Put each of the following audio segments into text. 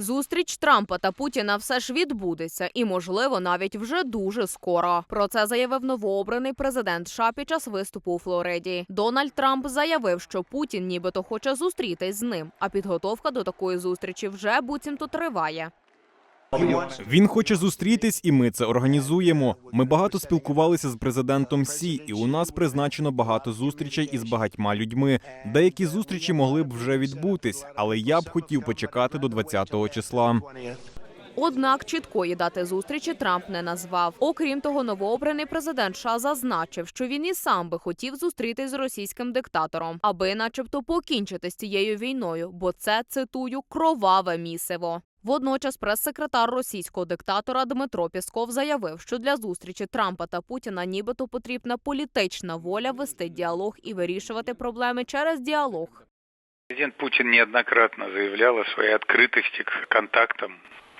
Зустріч Трампа та Путіна все ж відбудеться, і можливо навіть вже дуже скоро. Про це заявив новообраний президент США під час виступу у Флориді. Дональд Трамп заявив, що Путін нібито хоче зустрітись з ним, а підготовка до такої зустрічі вже буцімто триває. Він хоче зустрітись, і ми це організуємо. Ми багато спілкувалися з президентом Сі, і у нас призначено багато зустрічей із багатьма людьми. Деякі зустрічі могли б вже відбутись, але я б хотів почекати до 20-го числа. Однак чіткої дати зустрічі Трамп не назвав. Окрім того, новообраний президент США зазначив, що він і сам би хотів зустрітись з російським диктатором, аби, начебто, покінчити з цією війною, бо це цитую кроваве місиво. Водночас прес-секретар російського диктатора Дмитро Пісков заявив, що для зустрічі Трампа та Путіна нібито потрібна політична воля вести діалог і вирішувати проблеми через діалог. Президент Путин неоднократно заявлял о своей открытости к контактам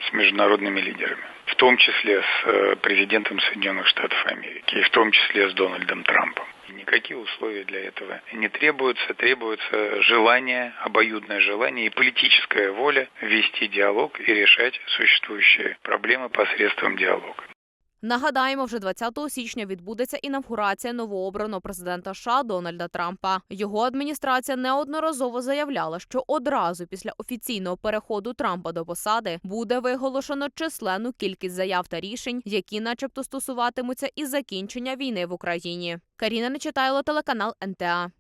с международными лидерами, в том числе с э, президентом Соединенных Штатов Америки, и в том числе с Дональдом Трампом. Никакие условия для этого не требуются, требуется желание, обоюдное желание и политическая воля вести диалог и решать существующие проблемы посредством диалога. Нагадаємо, вже 20 січня відбудеться інавгурація новообраного президента США Дональда Трампа. Його адміністрація неодноразово заявляла, що одразу після офіційного переходу Трампа до посади буде виголошено численну кількість заяв та рішень, які, начебто, стосуватимуться і закінчення війни в Україні. Каріна Нечитайло, телеканал НТА.